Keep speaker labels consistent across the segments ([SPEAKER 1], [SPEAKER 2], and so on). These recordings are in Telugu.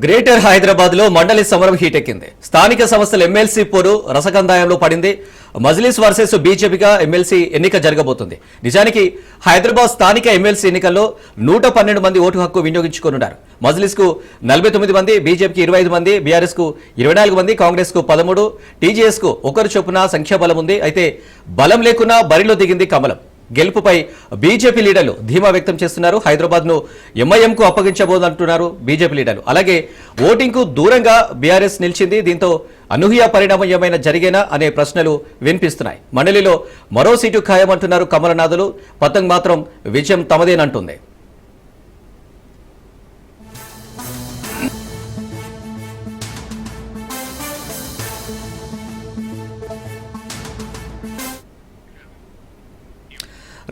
[SPEAKER 1] గ్రేటర్ హైదరాబాద్లో మండలి సమరం హీటెక్కింది. స్థానిక సంస్థల ఎమ్మెల్సీ పోరు రసకందాయంలో పడింది. మజ్లిస్ వర్సెస్ బీజేపీగా ఎమ్మెల్సీ ఎన్నిక జరగబోతుంది. నిజానికి హైదరాబాద్ స్థానిక ఎమ్మెల్సీ ఎన్నికల్లో నూట పన్నెండు మంది ఓటు హక్కు వినియోగించుకోనున్నారు. మజ్లిస్కు నలభై తొమ్మిది మంది బీజేపీకి ఇరవై ఐదు మంది బీఆర్ఎస్కు ఇరవై నాలుగు మంది కాంగ్రెస్కు పదమూడు టీజేఎస్కు ఒకరు చొప్పున సంఖ్యాబలం ఉంది. అయితే బలం లేకున్నా బరిలో దిగింది కమలం. గెలుపుపై బీజేపీ లీడర్లు ధీమా వ్యక్తం చేస్తున్నారు. హైదరాబాద్ను ఎంఐఎం కు అప్పగించబోదంటున్నారు బీజేపీ లీడర్లు. అలాగే ఓటింగ్కు దూరంగా బీఆర్ఎస్ నిలిచింది. దీంతో అనూహ్య పరిణామం ఏమైనా జరిగేనా అనే ప్రశ్నలు వినిపిస్తున్నాయి. మండలిలో మరో సీటు ఖాయమంటున్నారు కమలనాథులు. పతంగ్ మాత్రం విజయం తమదేనంటుంది.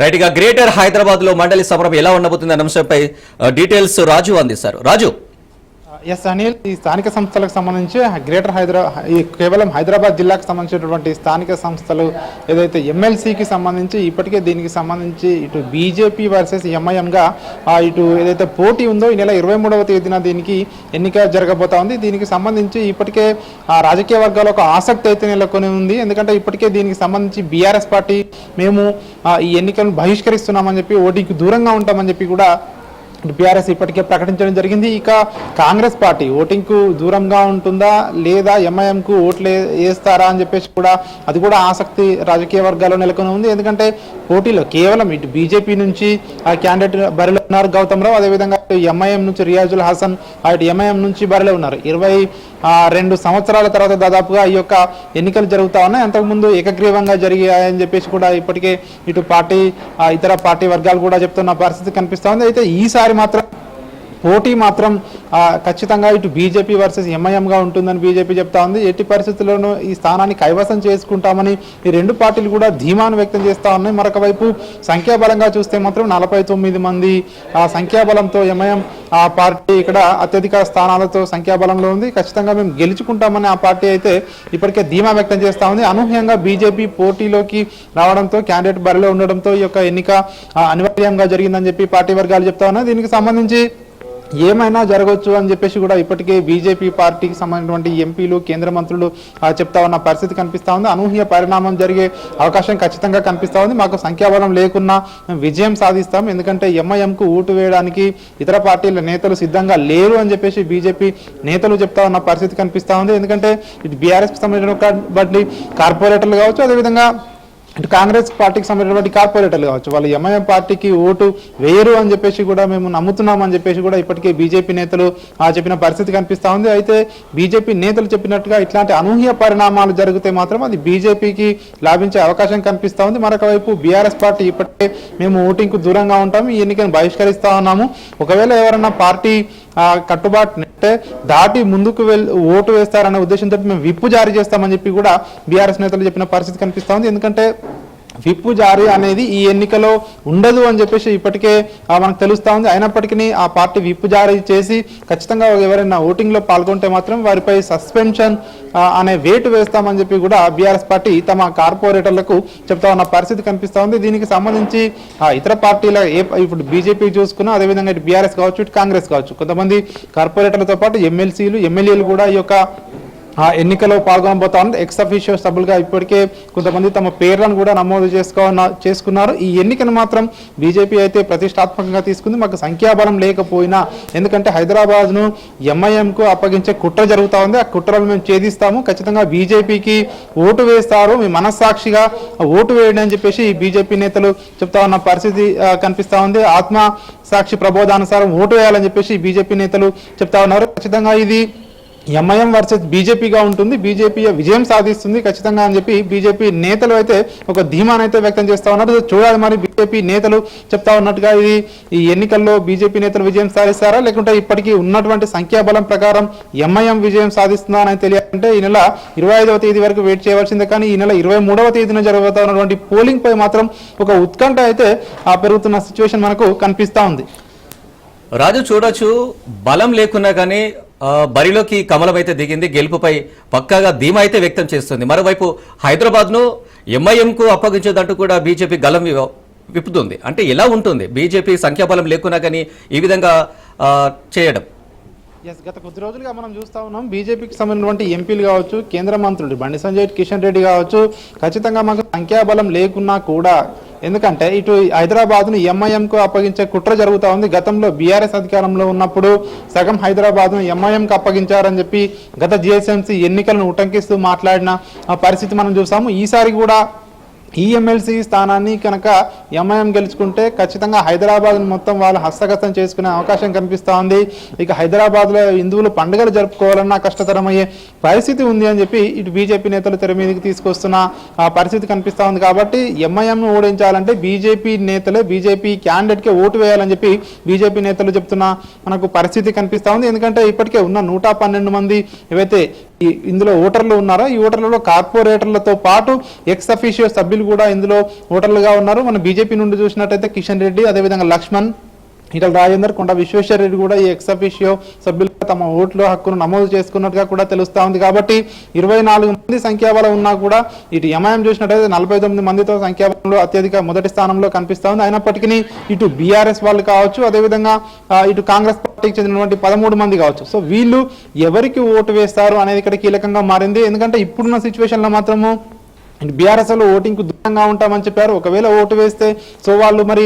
[SPEAKER 1] రైట్గా గ్రేటర్ హైదరాబాద్లో మండలి సమరం ఎలా ఉండబోతుంది అనే అంశంపై డీటెయిల్స్ రాజు అందిస్తారు. రాజు!
[SPEAKER 2] ఎస్ అనిల్ ఈ స్థానిక సంస్థలకు సంబంధించి గ్రేటర్ హైదరాబాద్ ఈ కేవలం హైదరాబాద్ జిల్లాకు సంబంధించినటువంటి స్థానిక సంస్థలు ఏదైతే ఎమ్మెల్సీకి సంబంధించి ఇప్పటికే దీనికి సంబంధించి ఇటు బీజేపీ వర్సెస్ ఎంఐఎంగా ఇటు ఏదైతే పోటీ ఉందో ఈ నెల ఇరవై మూడవ తేదీన దీనికి ఎన్నిక జరగబోతా ఉంది. దీనికి సంబంధించి ఇప్పటికే ఆ రాజకీయ వర్గాల్లో ఒక ఆసక్తి అయితే నెలకొని ఉంది. ఎందుకంటే ఇప్పటికే దీనికి సంబంధించి బీఆర్ఎస్ పార్టీ మేము ఈ ఎన్నికలను బహిష్కరిస్తున్నామని చెప్పి ఓటీకి దూరంగా ఉంటామని చెప్పి కూడా బీఆర్ఎస్ ఇప్పటికే ప్రకటించడం జరిగింది. ఇక కాంగ్రెస్ పార్టీ ఓటింగ్కు దూరంగా ఉంటుందా లేదా ఎంఐఎంకు ఓట్లు వేస్తారా అని చెప్పేసి కూడా అది కూడా ఆసక్తి రాజకీయ వర్గాల్లో నెలకొని ఉంది. ఎందుకంటే పోటీలో కేవలం ఇటు బీజేపీ నుంచి ఆ క్యాండిడేట్ బరిలో ఉన్నారు గౌతమ్ రావు. అదేవిధంగా ఎంఐఎం నుంచి రియాజుల్ హాసన్ ఆ ఎంఐఎం నుంచి బరిలో ఉన్నారు. ఇరవై రెండు సంవత్సరాల తర్వాత దాదాపుగా ఈ యొక్క ఎన్నికలు జరుగుతా ఉన్నాయి. అంతకుముందు ఏకగ్రీవంగా జరిగాయని చెప్పేసి కూడా ఇప్పటికే ఇటు పార్టీ ఇతర పార్టీ వర్గాలు కూడా చెప్తున్న పరిస్థితి కనిపిస్తూ ఉంది. అయితే ఈసారి మాత్రం పోటీ మాత్రం ఖచ్చితంగా ఇటు బీజేపీ వర్సెస్ ఎంఐఎంగా ఉంటుందని బీజేపీ చెప్తా ఉంది. ఎట్టి పరిస్థితుల్లోనూ ఈ స్థానాన్ని కైవసం చేసుకుంటామని ఈ రెండు పార్టీలు కూడా ధీమాను వ్యక్తం చేస్తా ఉన్నాయి. మరొక వైపు సంఖ్యాబలంగా చూస్తే మాత్రం నలభై తొమ్మిది మంది ఆ సంఖ్యాబలంతో ఎంఐఎం ఆ పార్టీ ఇక్కడ అత్యధిక స్థానాలతో సంఖ్యాబలంలో ఉంది. ఖచ్చితంగా మేము గెలుచుకుంటామని ఆ పార్టీ అయితే ఇప్పటికే ధీమా వ్యక్తం చేస్తా ఉంది. అనూహ్యంగా బీజేపీ పోటీలోకి రావడంతో క్యాండిడేట్ బరిలో ఉండడంతో ఈ యొక్క ఎన్నిక అనివార్యంగా జరిగిందని చెప్పి పార్టీ వర్గాలు చెప్తా ఉన్నాయి. దీనికి సంబంధించి ఏమైనా జరగవచ్చు అని చెప్పేసి కూడా ఇప్పటికే బీజేపీ పార్టీకి సంబంధించినటువంటి ఎంపీలు కేంద్ర మంత్రులు చెప్తా ఉన్న పరిస్థితి కనిపిస్తూ ఉంది. అనూహ్య పరిణామం జరిగే అవకాశం ఖచ్చితంగా కనిపిస్తూ ఉంది. మాకు సంఖ్యాబలం లేకున్నా విజయం సాధిస్తాం. ఎందుకంటే ఎంఐఎంకు ఊటు వేయడానికి ఇతర పార్టీల నేతలు సిద్ధంగా లేరు అని చెప్పేసి బీజేపీ నేతలు చెప్తా ఉన్న పరిస్థితి కనిపిస్తూ ఉంది. ఎందుకంటే ఇది బీఆర్ఎస్కి సంబంధించిన కార్పొరేటర్లు కావచ్చు అదేవిధంగా ఇటు కాంగ్రెస్ పార్టీకి సంబంధించినటువంటి కార్పొరేటర్లు కావచ్చు వాళ్ళు ఎంఐఎం పార్టీకి ఓటు వేయరు అని చెప్పేసి కూడా మేము నమ్ముతున్నాం అని చెప్పేసి కూడా ఇప్పటికే బీజేపీ నేతలు ఆ చెప్పిన పరిస్థితి కనిపిస్తూ ఉంది. అయితే బీజేపీ నేతలు చెప్పినట్టుగా ఇట్లాంటి అనూహ్య పరిణామాలు జరిగితే మాత్రం అది బీజేపీకి లాభించే అవకాశం కనిపిస్తూ ఉంది. మరొక వైపు బీఆర్ఎస్ పార్టీ ఇప్పటికే మేము ఓటింగ్కు దూరంగా ఉంటాం ఈ ఎన్నికను బహిష్కరిస్తా ఉన్నాము. ఒకవేళ ఎవరన్నా పార్టీ ఆ కట్టుబాటు అంటే దాటి ముందుకు వెళ్ళి ఓటు వేస్తారనే ఉద్దేశంతో మేము విప్పు జారీ చేస్తామని చెప్పి కూడా బీఆర్ఎస్ నేతలు చెప్పిన పరిస్థితి కనిపిస్తా ఉంది. ఎందుకంటే విప్పు జారీ అనేది ఈ ఎన్నికలో ఉండదు అని చెప్పేసి ఇప్పటికే మనకు తెలుస్తూ ఉంది. అయినప్పటికీ ఆ పార్టీ విప్పు జారీ చేసి ఖచ్చితంగా ఎవరైనా ఓటింగ్లో పాల్గొంటే మాత్రం వారిపై సస్పెన్షన్ అనే వేటు వేస్తామని చెప్పి కూడా బీఆర్ఎస్ పార్టీ తమ కార్పొరేటర్లకు చెప్తా ఉన్న పరిస్థితి కనిపిస్తూ ఉంది. దీనికి సంబంధించి ఇతర పార్టీల ఏ ఇప్పుడు బీజేపీ చూసుకున్నా అదేవిధంగా ఇటు బీఆర్ఎస్ కావచ్చు ఇటు కాంగ్రెస్ కావచ్చు. కొంతమంది కార్పొరేటర్లతో పాటు ఎమ్మెల్సీలు ఎమ్మెల్యేలు కూడా ఈ యొక్క ఎన్నికలో పాల్గొనబోతా ఉంది ఎక్స్ అఫీషియో సభ్యులుగా ఇప్పటికే కొంతమంది తమ పేర్లను కూడా నమోదు చేసుకోన చేసుకున్నారు. ఈ ఎన్నికను మాత్రం బీజేపీ అయితే ప్రతిష్టాత్మకంగా తీసుకుంది. మాకు సంఖ్యాబలం లేకపోయినా ఎందుకంటే హైదరాబాద్ను ఎంఐఎంకు అప్పగించే కుట్ర జరుగుతూ ఉంది. ఆ కుట్రలు మేము ఛేదిస్తాము. ఖచ్చితంగా బీజేపీకి ఓటు వేస్తారు. మీ మనస్సాక్షిగా ఓటు వేయండి అని చెప్పేసి ఈ బీజేపీ నేతలు చెప్తా ఉన్న పరిస్థితి కనిపిస్తూ ఉంది. ఆత్మ సాక్షి ప్రబోధానుసారం ఓటు వేయాలని చెప్పేసి బీజేపీ నేతలు చెప్తా ఉన్నారు. ఖచ్చితంగా ఇది ఎంఐఎం వర్సెస్ బీజేపీగా ఉంటుంది. బీజేపీ విజయం సాధిస్తుంది ఖచ్చితంగా అని చెప్పి బీజేపీ నేతలు అయితే ఒక ధీమానైతే అయితే వ్యక్తం చేస్తా ఉన్నారు. చూడాలి మరి బీజేపీ నేతలు చెప్తా ఉన్నట్టుగా ఇది ఈ ఎన్నికల్లో బీజేపీ నేతలు విజయం సాధిస్తారా? లేకుంటే ఇప్పటికీ ఉన్నటువంటి సంఖ్యాబలం ప్రకారం ఎంఐఎం విజయం సాధిస్తుందా అని తెలియాలంటే ఈ నెల ఇరవై ఐదవ తేదీ వరకు వెయిట్ చేయవలసిందే. కానీ ఈ నెల ఇరవై మూడవ తేదీన జరగబోతా ఉన్నటువంటి పోలింగ్ పై మాత్రం ఒక ఉత్కంఠ అయితే ఆ పెరుగుతున్న సిచ్యువేషన్ మనకు కనిపిస్తా ఉంది.
[SPEAKER 1] రాజు చూడొచ్చు బలం లేకున్నా కానీ బరిలోకి కమలం అయితే దిగింది. గెలుపుపై పక్కాగా ధీమా అయితే వ్యక్తం చేస్తుంది. మరోవైపు హైదరాబాద్ను ఎంఐఎంకు అప్పగించేదంటూ కూడా బీజేపీ గలం వి- విప్పుతుంది. అంటే ఎలా ఉంటుంది. బీజేపీ సంఖ్యాబలం లేకున్నా కానీ ఈ విధంగా చేయడం.
[SPEAKER 2] ఎస్ గత కొద్ది రోజులుగా మనం చూస్తా ఉన్నాం బీజేపీకి సంబంధించినటువంటి ఎంపీలు కావచ్చు కేంద్ర మంత్రులు బండి సంజయ్ కిషన్ రెడ్డి కావచ్చు ఖచ్చితంగా మాకు సంఖ్యాబలం లేకున్నా కూడా ఎందుకంటే ఇటు హైదరాబాద్ను ఎంఐఎంకు అప్పగించే కుట్ర జరుగుతూ ఉంది. గతంలో బీఆర్ఎస్ అధికారంలో ఉన్నప్పుడు సగం హైదరాబాద్ను ఎంఐఎంకు అప్పగించారని చెప్పి గత జిఎస్ఎంసీ ఎన్నికలను ఉటంకిస్తూ మాట్లాడిన ఆ పరిస్థితి మనం చూసాము. ఈసారి కూడా ఈ ఎమ్మెల్సీ స్థానాన్ని కనుక ఎంఐఎం గెలుచుకుంటే ఖచ్చితంగా హైదరాబాద్ మొత్తం వాళ్ళు హస్తగతం చేసుకునే అవకాశం కనిపిస్తూ ఉంది. ఇక హైదరాబాద్లో హిందువులు పండుగలు జరుపుకోవాలన్నా కష్టతరమయ్యే పరిస్థితి ఉంది అని చెప్పి ఇటు బీజేపీ నేతలు తెర మీదకి తీసుకొస్తున్న ఆ పరిస్థితి కనిపిస్తూ ఉంది కాబట్టి ఎంఐఎంను ఓడించాలంటే బీజేపీ నేతలే బీజేపీ క్యాండిడేట్కే ఓటు వేయాలని చెప్పి బీజేపీ నేతలు చెప్తున్న మనకు పరిస్థితి కనిపిస్తూ ఉంది. ఎందుకంటే ఇప్పటికే ఉన్న నూట పన్నెండు మంది ఏవైతే ఇందులో ఓటర్లు ఉన్నారో? ఈ ఓటర్లలో కార్పొరేటర్లతో పాటు ఎక్స్ అఫీషియో సభ్యులు కూడా ఇందులో ఓటర్లుగా ఉన్నారు. మన బీజేపీ నుండి చూసినట్టయితే కిషన్ రెడ్డి అదేవిధంగా లక్ష్మణ్ ఈటల రాజేందర్ కొండ విశ్వేశ్వర కూడా ఈ ఎక్సఫిషియో సభ్యులుగా తమ ఓట్ల హక్కును నమోదు చేసుకున్నట్టుగా కూడా తెలుస్తా ఉంది. కాబట్టి ఇరవై నాలుగు మంది సంఖ్యాబలం ఉన్నా కూడా ఇటు ఎంఐఎం చూసినట్టయితే నలభై తొమ్మిది మందితో సంఖ్యాబలంలో అత్యధిక మొదటి స్థానంలో కనిపిస్తా ఉంది. అయినప్పటికీ ఇటు బీఆర్ఎస్ వాళ్ళు కావచ్చు అదేవిధంగా ఇటు కాంగ్రెస్ పార్టీకి చెందినటువంటి పదమూడు మంది కావచ్చు. సో వీళ్ళు ఎవరికి ఓటు వేస్తారు అనేది ఇక్కడ కీలకంగా మారింది. ఎందుకంటే ఇప్పుడున్న సిచ్యువేషన్లో మాత్రము బీఆర్ఎస్లో ఓటింగ్కు దూరంగా ఉంటామని చెప్పారు. ఒకవేళ ఓటు వేస్తే సో వాళ్ళు మరి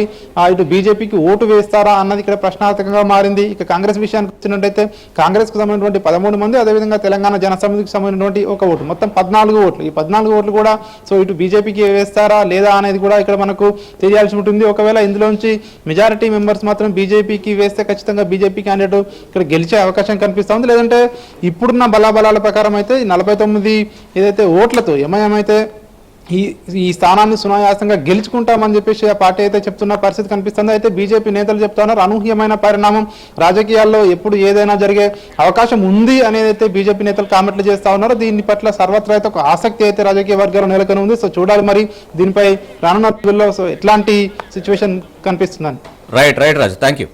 [SPEAKER 2] ఇటు బీజేపీకి ఓటు వేస్తారా అన్నది ఇక్కడ ప్రశ్నార్థకంగా మారింది. ఇక కాంగ్రెస్ విషయానికి వచ్చినట్టయితే కాంగ్రెస్కు సంబంధించినటువంటి పదమూడు మంది అదేవిధంగా తెలంగాణ జనసమితికి సంబంధించినటువంటి ఒక ఓటు. మొత్తం పద్నాలుగు ఓట్లు. ఈ పద్నాలుగు ఓట్లు కూడా సో ఇటు బీజేపీకి వేస్తారా లేదా అనేది కూడా ఇక్కడ మనకు తెలియాల్సి ఉంటుంది. ఒకవేళ ఇందులోంచి మెజారిటీ మెంబర్స్ మాత్రం బీజేపీకి వేస్తే ఖచ్చితంగా బీజేపీ క్యాండిడేట్ ఇక్కడ గెలిచే అవకాశం కనిపిస్తుంది. లేదంటే ఇప్పుడున్న బలాబలాల ప్రకారం అయితే నలభై తొమ్మిది ఏదైతే ఓట్లతో ఎంఐఎం అయితే ఈ ఈ స్థానాన్ని సునాయాసంగా గెలుచుకుంటామని చెప్పేసి ఆ పార్టీ అయితే చెప్తున్న పరిస్థితి కనిపిస్తుంది. అయితే బీజేపీ నేతలు చెప్తున్నారు అనూహ్యమైన పరిణామం. రాజకీయాల్లో ఎప్పుడు ఏదైనా జరిగే అవకాశం ఉంది అనేది అయితే బీజేపీ నేతలు కామెంట్లు చేస్తా ఉన్నారు. దీని పట్ల సర్వత్రా అయితే ఒక ఆసక్తి అయితే రాజకీయ వర్గాలు నెలకొని ఉంది సో చూడాలి మరి దీనిపై రానున్న రోజుల్లో సో ఎట్లాంటి సిచ్యువేషన్ కనిపిస్తుందని.
[SPEAKER 1] Right right Raju thank you